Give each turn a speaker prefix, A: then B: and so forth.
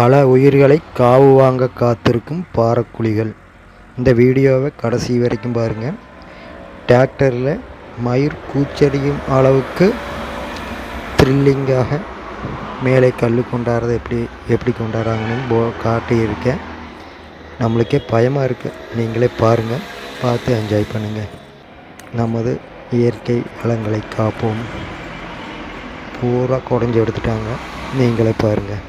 A: பல உயிர்களை காவு வாங்க காத்திருக்கும் பாறைக்குழிகள். இந்த வீடியோவை கடைசி வரைக்கும் பாருங்கள் டிராக்டரில் மயிர் கூச்சடியும் அளவுக்கு த்ரில்லிங்காக மேலே கல் கொண்டாடுறதை எப்படி எப்படி கொண்டாடுறாங்கன்னு போ காட்டியிருக்கேன். நம்மளுக்கே பயமாக இருக்குது நீங்களே பாருங்கள் பார்த்து என்ஜாய் பண்ணுங்கள் நமது இயற்கை வளங்களை காப்போம். பூரா குடஞ்சி எடுத்துட்டாங்க. நீங்களே பாருங்கள்